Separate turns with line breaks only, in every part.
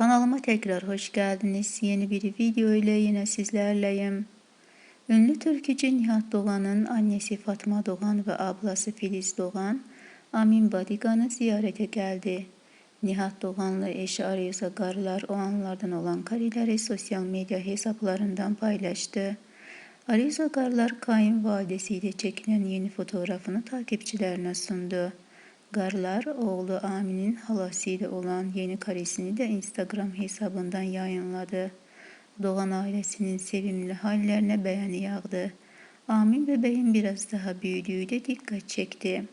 Kanalıma tekrar hoş geldiniz. Yeni bir video ile yine sizlerleyim. Ünlü türkücü Nihat Doğan'ın annesi Fatma Doğan ve ablası Filiz Doğan, Amin Badigan'ı ziyarete geldi. Nihat Doğan'la eşi Arisa Garlar o anlardan olan kareleri sosyal medya hesaplarından paylaştı. Arisa Garlar kayınvalidesiyle çekilen yeni fotoğrafını takipçilerine sundu. Garlar oğlu Amin'in halasıyla olan yeni karesini de Instagram hesabından yayınladı. Doğan ailesinin sevimli hallerine beğeni yağdı. Amin bebeğin biraz daha büyüdüğü de dikkat çekti.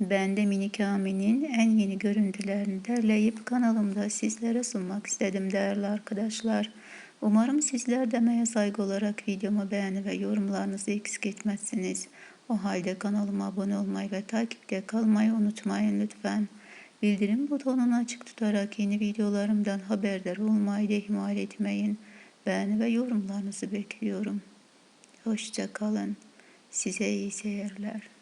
Ben de minik Amin'in en yeni görüntülerini derleyip kanalımda sizlere sunmak istedim değerli arkadaşlar. Umarım sizler de saygı olarak videomu beğeni ve yorumlarınızı eksik etmezsiniz. O halde kanalıma abone olmayı ve takipte kalmayı unutmayın lütfen. Bildirim butonunu açık tutarak yeni videolarımdan haberdar olmayı da ihmal etmeyin. Beğeni ve yorumlarınızı bekliyorum. Hoşça kalın. Size iyi seyirler.